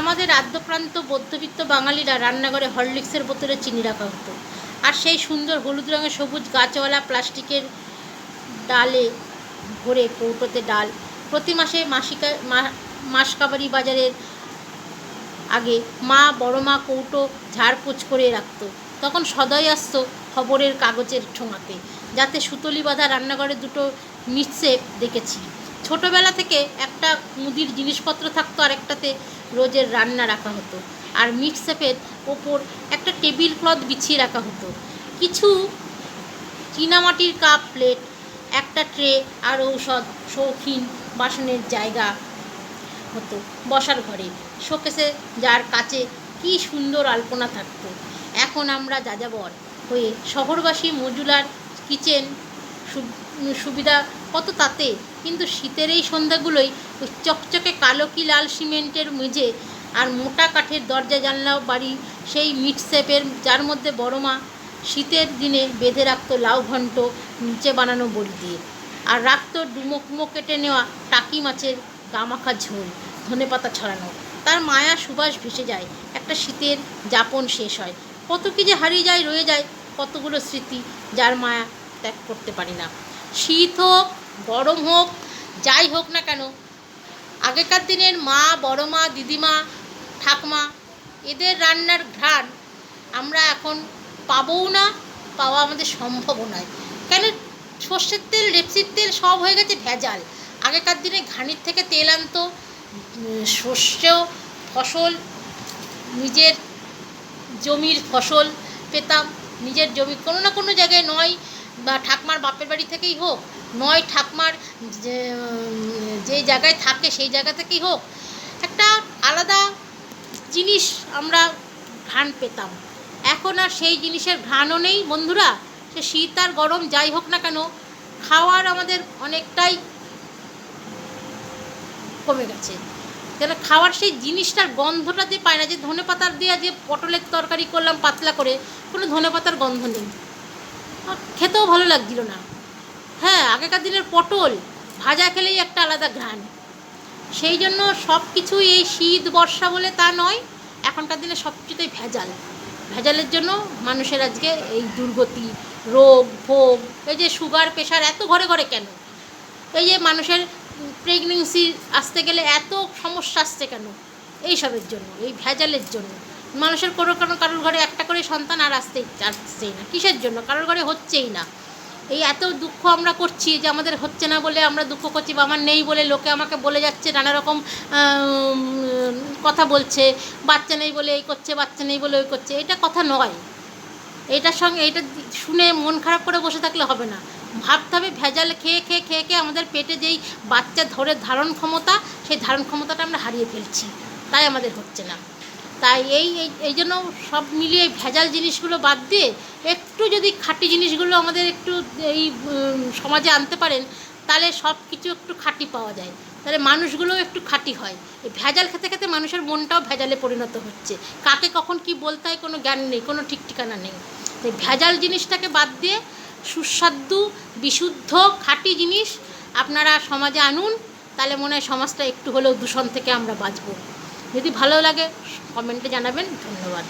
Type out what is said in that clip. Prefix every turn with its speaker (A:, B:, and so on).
A: আমাদের আদ্যপ্রান্ত মধ্যবিত্ত বাঙালিরা রান্নাঘরে হরলিক্সের বোতলে চিনি রাখা হতো। আর সেই সুন্দর হলুদ রঙের সবুজ গাছওয়ালা প্লাস্টিকের ডালে ভরে কৌটোতে ডাল। প্রতি মাসে মাসিকা মাসকাবারি বাজারের আগে মা, বড় মা কৌটো ঝাড়পোছ করে রাখতো। তখন সদয় আসতো খবরের কাগজের ঠোঙাতে, যাতে সুতলি বাঁধা রান্নাঘরে দুটো মিটসেপ দেখেছি। ছোটোবেলা থেকে একটা মুদির জিনিসপত্র থাকতো আর একটাতে রোজের রান্না রাখা হতো। আর মিটসেপের ওপর একটা টেবিল ক্লথ বিছিয়ে রাখা হতো। কিছু চীনামাটির কাপ প্লেট, একটা ট্রে আর ঔষধ, শৌখিন বাসনের জায়গা হতো বসার ঘরে। শোকেসে যার কাছে কি সুন্দর আলপনা থাকতো। এখন আমরা যাযাবর হয়ে শহরবাসী মজুলার কিচেন সুবিধা কত তাতে? কিন্তু শীতের এই সন্ধ্যাগুলোই ওই চকচকে কালো কি লাল সিমেন্টের মেঝে আর মোটা কাঠের দরজা জানলা বাড়ি সেই মিটসেপের যার মধ্যে বড় মা শীতের দিনে বেঁধে রাখতো লাউ ঘন্ট নিচে বানানো বড়ি দিয়ে। আর রাখতো ডুমো কুমো কেটে নেওয়া টাকি মাছের গামাখা ঝোল, ধনে পাতা ছড়ানো। তার মায়া সুবাস ভেসে যায়, একটা শীতের যাপন শেষ হয়। কত কি যে হারিয়ে যায়, রয়ে যায় কতগুলো স্মৃতি যার মায়া ত্যাগ করতে পারি না। শীত হোক গরম হোক, যাই হোক না কেন, আগেকার দিনের মা বড় মা দিদিমা, ঠাকমা, এদের রান্নার ঘ্রাণ আমরা এখন পাবও না, পাওয়া আমাদের সম্ভবও নয়। কেন? সর্ষের তেল রেপসির তেল সব হয়ে গেছে ভেজাল। আগেকার দিনে ঘানির থেকে তেল আনতো শস্য ফসল, নিজের জমির ফসল পেতাম, নিজের জমি কোনো না কোনো জায়গায় নয় বা ঠাকমার বাপের বাড়ি থেকেই হোক, নয় ঠাকমার যে জায়গায় থাকে সেই জায়গা থেকেই হোক, একটা আলাদা জিনিস আমরা ঘ্রাণ পেতাম। এখন আর সেই জিনিসের ঘ্রাণও নেই, বন্ধুরা। সে শীত আর গরম যাই হোক না কেন, খাওয়ার আমাদের অনেকটাই কমে গেছে। কেন খাওয়ার সেই জিনিসটার গন্ধটা যে পায় না, যে ধনে পাতার দিয়ে যে পটলের তরকারি করলাম পাতলা করে, কোনো ধনে পাতার গন্ধ নেই। খেতেও ভালো লাগছিল না। হ্যাঁ আগেকার দিনের পটল ভাজা খেলেই একটা আলাদা ঘ্রাণ। সেই জন্য সব কিছুই এই শীত, বর্ষা বলে তা নয়, এখনকার দিনে সব কিছুতেই ভেজাল। ভেজালের জন্য মানুষের আজকে এই দুর্গতি, রোগ, ভোগ, এই যে সুগার প্রেশার এত ঘরে ঘরে কেন? এই যে মানুষের প্রেগনেন্সি আসতে গেলে এত সমস্যা আসছে কেন? এইসবের জন্য, এই ভেজালের জন্য। মানুষের কোনো কোনো কারোর ঘরে একটা করে সন্তান আর আসতেই আসছেই না। কিসের জন্য? কারোর ঘরে হচ্ছেই না। এই এত দুঃখ আমরা করছি যে আমাদের হচ্ছে না বলে আমরা দুঃখ করছি বা আমার নেই বলে লোকে আমাকে বলে যাচ্ছে, নানা রকম কথা বলছে, বাচ্চা নেই বলে এই করছে, বাচ্চা নেই বলে ওই করছে। এটা কথা নয়। এটার সঙ্গে এটা শুনে মন খারাপ করে বসে থাকলে হবে না। ভাবতে হবে, ভেজাল খেয়ে খেয়ে খেয়ে খেয়ে আমাদের পেটে যেই বাচ্চা ধরে ধারণ ক্ষমতা, সেই ধারণ ক্ষমতাটা আমরা হারিয়ে ফেলছি। তাই আমাদের হচ্ছে না। তাই এই, এই- জন্য সব মিলিয়ে ভেজাল জিনিসগুলো বাদ দিয়ে একটু যদি খাঁটি জিনিসগুলো আমাদের একটু এই সমাজে আনতে পারেন, তাহলে সব কিছু একটু খাঁটি পাওয়া যায়। তাহলে মানুষগুলোও একটু খাঁটি হয়। এই ভেজাল খেতে খেতে মানুষের মনটাও ভেজালে পরিণত হচ্ছে। কাকে কখন কি বলতে হয় কোনো জ্ঞান নেই, কোনো ঠিক ঠিকানা নেই। এই ভেজাল জিনিসটাকে বাদ দিয়ে সুস্বাদু, বিশুদ্ধ, খাঁটি জিনিস আপনারা সমাজে আনুন, তাহলে মনে হয় সমাজটা একটু হলেও দূষণ থেকে আমরা বাঁচব। যদি ভালো লাগে কমেন্টে জানাবেন ধন্যবাদ।